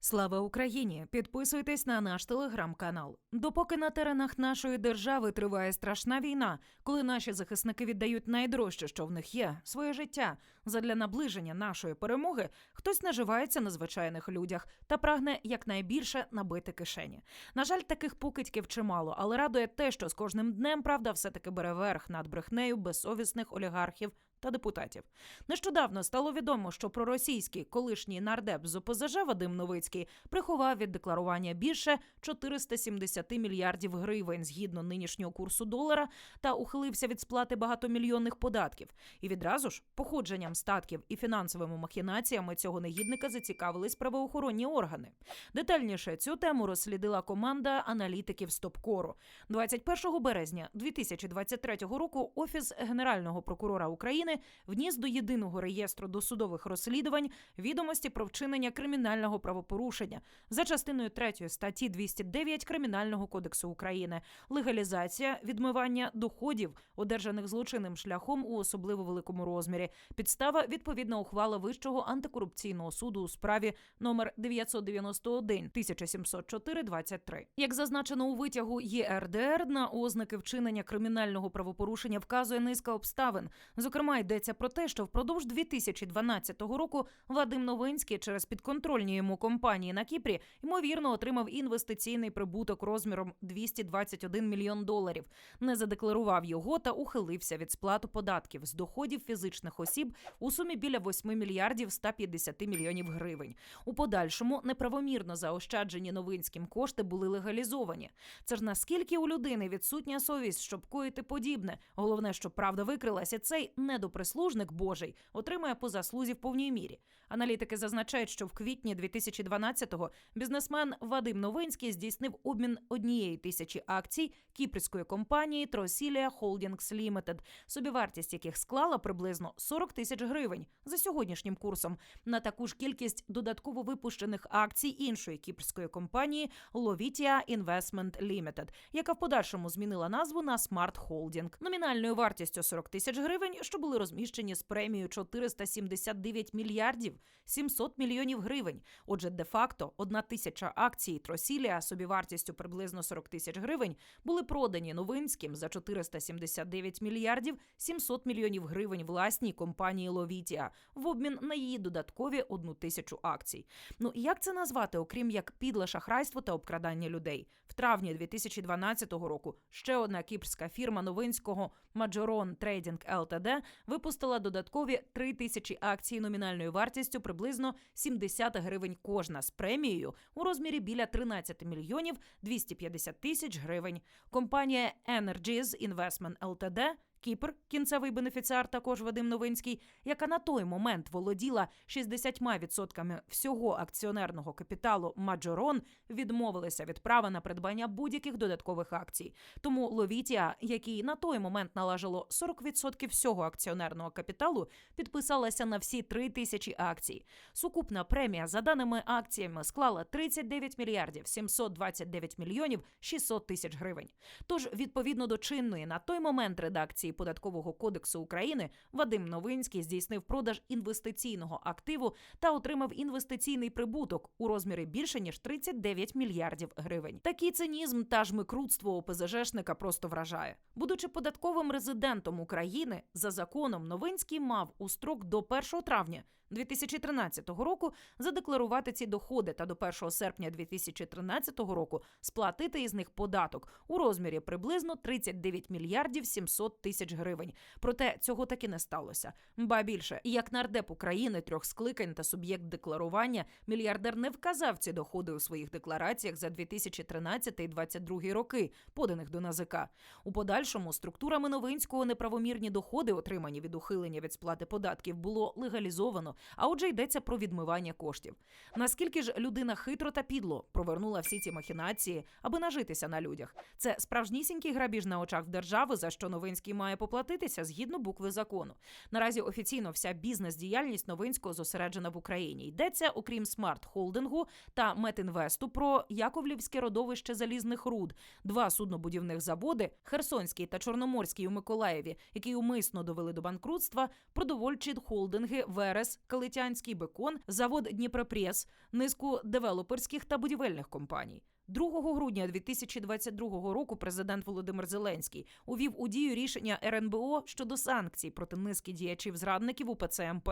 Слава Україні! Підписуйтесь на наш телеграм-канал. Допоки на теренах нашої держави триває страшна війна, коли наші захисники віддають найдорожче, що в них є, своє життя задля наближення нашої перемоги, хтось наживається на звичайних людях та прагне якнайбільше набити кишені. На жаль, таких покидьків чимало, але радує те, що з кожним днем правда все таки бере верх над брехнею безсовісних олігархів. Та депутатів нещодавно стало відомо, що проросійський колишній нардеп з ОПЗЖ Вадим Новицький приховав від декларування більше 470 мільярдів гривень згідно нинішнього курсу долара та ухилився від сплати багатомільйонних податків. І відразу ж походженням статків і фінансовими махінаціями цього негідника зацікавились правоохоронні органи. Детальніше цю тему розслідила команда аналітиків Стопкору. 21 березня 2023 року Офіс Генерального прокурора України вніс до єдиного реєстру досудових розслідувань відомості про вчинення кримінального правопорушення за частиною 3 статті 209 Кримінального кодексу України легалізація відмивання доходів, одержаних злочинним шляхом у особливо великому розмірі. Підстава відповідна ухвала Вищого антикорупційного суду у справі номер 991 1704 23 Як зазначено у витягу ЄРДР, на ознаки вчинення кримінального правопорушення вказує низка обставин. Зокрема, йдеться про те, що впродовж 2012 року Вадим Новинський через підконтрольні йому компанії на Кіпрі ймовірно отримав інвестиційний прибуток розміром 221 мільйон доларів, не задекларував його та ухилився від сплату податків з доходів фізичних осіб у сумі біля 8 мільярдів 150 мільйонів гривень. У подальшому неправомірно заощаджені новинським кошти були легалізовані. Це ж наскільки у людини відсутня совість, щоб коїти подібне. Головне, щоб правда викрилася, цей недоприслужник Божий отримає по заслузі в повній мірі. Аналітики зазначають, що в квітні 2012-го бізнесмен Вадим Новинський здійснив обмін однієї тисячі акцій кіпрської компанії Тросілія Холдінгс Лімітед, собівартість яких склала приблизно 40 тисяч гривень за сьогоднішнім курсом на таку ж кількість додатково випущених акцій іншої кіпрської компанії Lovitia Investment Limited, яка в подальшому змінила назву на Smart Holding. Номінальною вартістю 40 тисяч гривень, що були розміщені з премією 479 мільярдів 700 мільйонів гривень. Отже, де-факто одна тисяча акцій Тросілія собівартістю приблизно 40 тисяч гривень були продані Новинським за 479 мільярдів 700 мільйонів гривень власній компанії Ловітія в обмін на її додаткові одну тисячу акцій. Ну як це назвати, окрім як підле шахрайство та обкрадання людей? Травні 2012 року ще одна кіпрська фірма Новинського Маджорон Trading Ltd випустила додаткові 3 тисячі акцій номінальною вартістю приблизно 70 гривень кожна з премією у розмірі біля 13 мільйонів 250 тисяч гривень. Компанія Energies Investment Ltd Кіпр, кінцевий бенефіціар, також Вадим Новинський, яка на той момент володіла 60% всього акціонерного капіталу Маджорон, відмовилися від права на придбання будь-яких додаткових акцій. Тому Ловітія, який на той момент належало 40% всього акціонерного капіталу, підписалася на всі 3 тисячі акцій. Сукупна премія за даними акціями склала 39 мільярдів 729 мільйонів 600 тисяч гривень. Тож, відповідно до чинної на той момент редакції податкового кодексу України, Вадим Новинський здійснив продаж інвестиційного активу та отримав інвестиційний прибуток у розмірі більше ніж 39 мільярдів гривень. Такий цинізм та жмикрутство ОПЗЖшника просто вражає. Будучи податковим резидентом України, за законом Новинський мав у строк до 1 травня 2013 року задекларувати ці доходи та до 1 серпня 2013 року сплатити із них податок у розмірі приблизно 39 мільярдів 700 тисяч гривень. Проте цього таки не сталося. Ба більше, як нардеп України трьох скликань та суб'єкт декларування, мільярдер не вказав ці доходи у своїх деклараціях за 2013 і 2022 роки, поданих до НАЗК. У подальшому структурами Новинського неправомірні доходи, отримані від ухилення від сплати податків, було легалізовано. А отже, йдеться про відмивання коштів. Наскільки ж людина хитро та підло провернула всі ці махінації, аби нажитися на людях? Це справжнісінький грабіж на очах держави, за що Новинський має поплатитися згідно букви закону. Наразі офіційно вся бізнес-діяльність Новинського зосереджена в Україні. Йдеться, окрім смарт-холдингу та Метінвесту, про Яковлівське родовище залізних руд, два суднобудівних заводи Херсонський та Чорноморський у Миколаєві, які умисно довели до банкрутства, продовольчі холдинги Верес Калитянський бекон, завод Дніпропрес, низку девелоперських та будівельних компаній. 2 грудня 2022 року президент Володимир Зеленський увів у дію рішення РНБО щодо санкцій проти низки діячів зрадників УПЦ МП.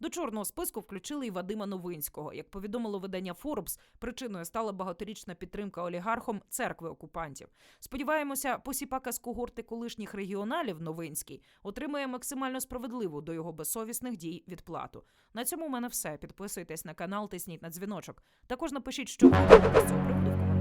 До чорного списку включили і Вадима Новинського. Як повідомило видання Forbes, причиною стала багаторічна підтримка олігархом церкви окупантів. Сподіваємося, посіпака з когорти колишніх регіоналів Новинський отримає максимально справедливу до його безсовісних дій відплату. На цьому в мене все. Підписуйтесь на канал, тисніть на дзвіночок. Також напишіть, що ви цього приводу